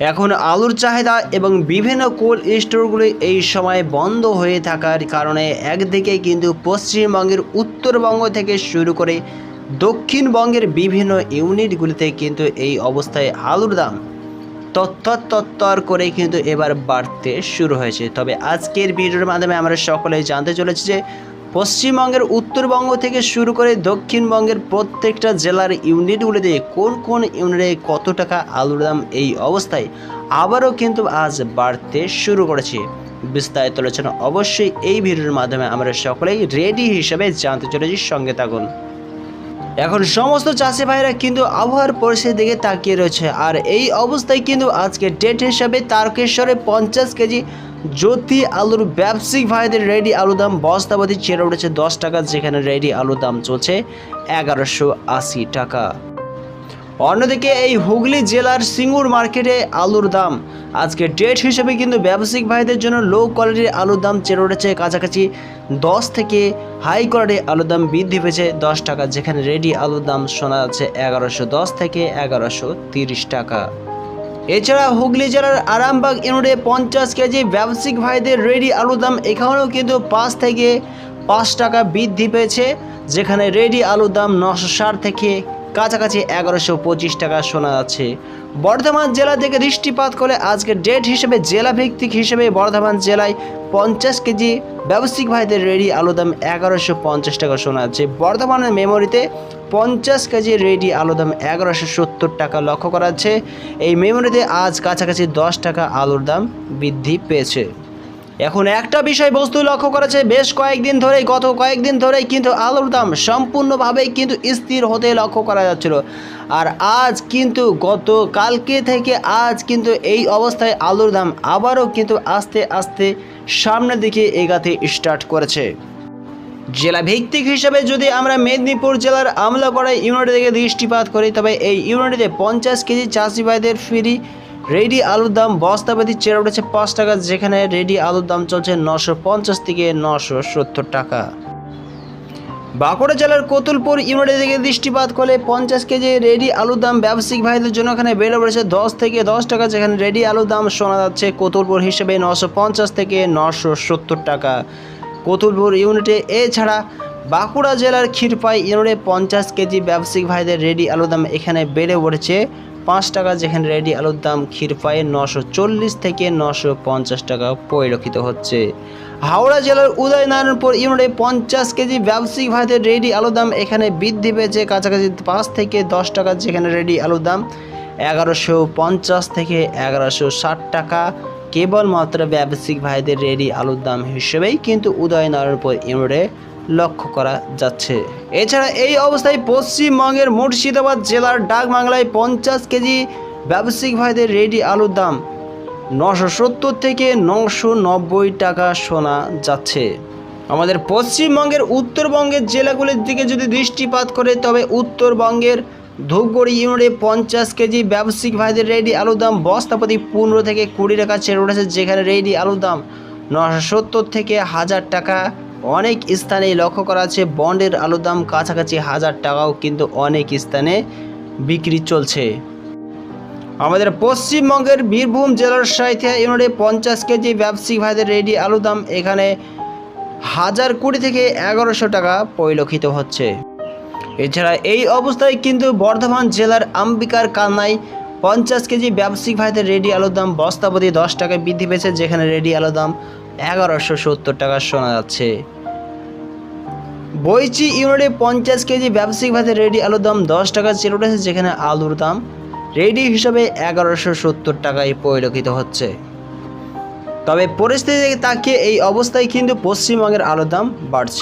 এখন আলুর চাহিদা এবং বিভিন্ন কোল্ড স্টোরগুলি এই সময় বন্ধ হয়ে থাকার কারণে একদিকে কিন্তু পশ্চিমবঙ্গের উত্তরবঙ্গ থেকে শুরু করে দক্ষিণবঙ্গের বিভিন্ন ইউনিটগুলিতে কিন্তু এই অবস্থায় আলুর দাম তত্তর তত্তর করে কিন্তু এবার বাড়তে শুরু হয়েছে। তবে আজকের ভিডিওর মাধ্যমে আমরা সকলেই জানতে চলেছি যে পশ্চিমবঙ্গের উত্তরবঙ্গ থেকে শুরু করে দক্ষিণবঙ্গের প্রত্যেকটা জেলার ইউনিটগুলিতে কোন কোন ইউনিটে কত টাকা আলুর দাম এই অবস্থায় আবারও কিন্তু আজ বাড়তে শুরু করেছে। বিস্তারিত আলোচনা অবশ্যই এই ভিডিওর মাধ্যমে আমরা সকলেই রেডি হিসেবে জানতে চলেছি, সঙ্গে থাকুন। এখন সমস্ত চাষি ভাইরা কিন্তু আবহাওয়ার পরিস্থিতির দিকে তাকিয়ে রয়েছে। আর এই অবস্থায় কিন্তু আজকে ডেট হিসাবে তারকেশ্বরে পঞ্চাশ কেজি জ্যোতি আলুর ব্যবসায়িক ভাইদের রেডি আলু দাম বস্তাবাদী চেয়ে উঠেছে দশ টাকা, যেখানে রেডি আলু দাম চলছে এগারোশো আশি টাকা। অন্যদিকে এই হুগলি জেলার সিঙ্গুর মার্কেটে আলুর দাম, আজকে ডেট হিসেবে কিন্তু ব্যবসায়িক ভাইদের জন্য লো কোয়ালিটির আলুর দাম চেয়ে উঠেছে কাছাকাছি দশ থেকে হাই কোয়ালিটির আলুর দাম বৃদ্ধি পেয়েছে দশ টাকা, যেখানে রেডি আলুর দাম শোনা যাচ্ছে এগারোশো দশ থেকে এগারোশো তিরিশ টাকা। এছাড়া হুগলি জেলার আরামবাগ ইউনিটে পঞ্চাশ কেজি ব্যবসায়িক ভাইদের রেডি আলুর দাম এখানেও কিন্তু পাঁচ থেকে পাঁচ টাকা বৃদ্ধি পেয়েছে, যেখানে রেডি আলুর দাম নশো থেকে কাছাকাছি এগারোশো পঁচিশ টাকা শোনা যাচ্ছে বর্ধমান জেলা থেকে দৃষ্টিপাত করে আজকে ডেট হিসেবে জেলা ভিত্তিক হিসেবে বর্ধমান জেলায় পঞ্চাশ কেজি ব্যবসায়িক ভাইদের রেডি আলুর দাম এগারোশো পঞ্চাশ টাকা শোনা যাচ্ছে বর্ধমানের মেমোরিতে পঞ্চাশ কেজি রেডি আলুর দাম এগারোশো সত্তর টাকা লক্ষ্য করা যাচ্ছে। এই মেমোরিতে আজ কাছাকাছি দশ টাকা আলুর দাম বৃদ্ধি পেয়েছে। এখন একটা বিষয় বস্তু লক্ষ্য করেছে, বেশ কয়েকদিন ধরেই, গত কয়েকদিন ধরেই কিন্তু আলুর দাম সম্পূর্ণভাবেই কিন্তু স্থির হতে লক্ষ্য করা যাচ্ছিল। আর আজ কিন্তু গত কালকে থেকে আজ কিন্তু এই অবস্থায় আলুর দাম আবারও কিন্তু আস্তে আস্তে সামনের দিকে এগাতে স্টার্ট করেছে। জেলা ভিত্তিক হিসেবে যদি আমরা মেদিনীপুর জেলার আমলাপাড়া ইউনিটের দিকে দৃষ্টিপাত করি, তবে এই ইউনিটে পঞ্চাশ কেজি চাষি ভাইদের ফ্রি রেডি আলুর দাম বস্তাপাতি চেয়ে উঠেছে পাঁচ টাকা, যেখানে রেডি আলুর দাম চলছে নশো পঞ্চাশ থেকে নশো সত্তর টাকা। বাঁকুড়া জেলার কতুলপুর ইউনিটের দিকে দৃষ্টিপাত করলে পঞ্চাশ কেজি রেডি আলুর দাম ব্যবসায়িক ভাইদের জন্য এখানে বেড়ে পড়েছে দশ থেকে দশ টাকা, যেখানে রেডি আলুর দাম শোনা যাচ্ছে কতুলপুর হিসেবে নশো পঞ্চাশ থেকে নশো সত্তর টাকা। কতুলপুর ইউনিটে এছাড়া বাঁকুড়া জেলার ক্ষীরপাই ইউনিটে পঞ্চাশ কেজি ব্যবসায়িক ভাইদের রেডি আলুর দাম এখানে বেড়ে পড়েছে পাঁচ টাকা যেখানে রেডি আলুর দাম ক্ষীরপায়ে নশো চল্লিশ থেকে নশো পঞ্চাশ টাকা পরিলক্ষিত হচ্ছে। হাওড়া জেলার উদয়নারায়ণপুর ইউনিটে পঞ্চাশ কেজি ব্যবসায়িক ভাইদের রেডি আলুর দাম এখানে বৃদ্ধি পেয়েছে। কাছাকাছি পাঁচ থেকে দশ টাকা যেখানে রেডি আলুর দাম এগারোশো পঞ্চাশ থেকে এগারোশো ষাট টাকা। কেবলমাত্র ব্যবসায়িক ভাইদের রেডি আলুর দাম হিসেবেই কিন্তু উদয়নারায়ণপুর ইউনিটে লক্ষ্য করা যাচ্ছে। এছাড়া এই অবস্থায় পশ্চিমবঙ্গের মুর্শিদাবাদ জেলার ডাকবাংলায় পঞ্চাশ কেজি ব্যবসায়িক ভাইদের রেডি আলুর দাম। নশো সত্তর থেকে নশো নব্বই টাকা শোনা যাচ্ছে। আমাদের পশ্চিমবঙ্গের উত্তরবঙ্গের জেলাগুলির দিকে যদি দৃষ্টিপাত করে, তবে উত্তরবঙ্গের ধূপগুড়ি ইউনিটে পঞ্চাশ কেজি ব্যবসায়িক ভাইদের রেডি আলুর দাম বস্তাপতি পনেরো থেকে কুড়ি টাকা ছেড়ে উঠেছে, যেখানে রেডি আলুর দাম নশো সত্তর থেকে হাজার টাকা অনেক স্থানে লক্ষ্য করা আছে বন্ডের আলুর দাম কাছাকাছি হাজার টাকাও কিন্তু অনেক স্থানে বিক্রি চলছে। আমাদের পশ্চিমবঙ্গের বীরভূম জেলার সাইথিয়া ইউনিটে পঞ্চাশ কেজি ব্যবসায়িক ভাইদের রেডি আলু দাম এখানে হাজার কুড়ি থেকে এগারোশো টাকা পরিলক্ষিত হচ্ছে। এছাড়া এই অবস্থায় কিন্তু বর্ধমান জেলার আম্বিকার কান্নায় পঞ্চাশ কেজি ব্যবসায়িক ভাইদের রেডি আলুর দাম বস্তাপতি দশ টাকায় বৃদ্ধি পেয়েছে, যেখানে রেডি আলুর দাম এগারোশো সত্তর টাকা শোনা যাচ্ছে। বইচি ইউনিটে পঞ্চাশ কেজি ব্যবসায়িক ভাতে রেডি আলুর দাম দশ টাকা চেয়ে উঠেছে, যেখানে আলুর দাম রেডি হিসাবে এগারোশো সত্তর টাকায় পরিলক্ষিত হচ্ছে। তবে পরিস্থিতি তাকিয়ে এই অবস্থায় কিন্তু পশ্চিমবঙ্গের আলুর দাম বাড়ছে।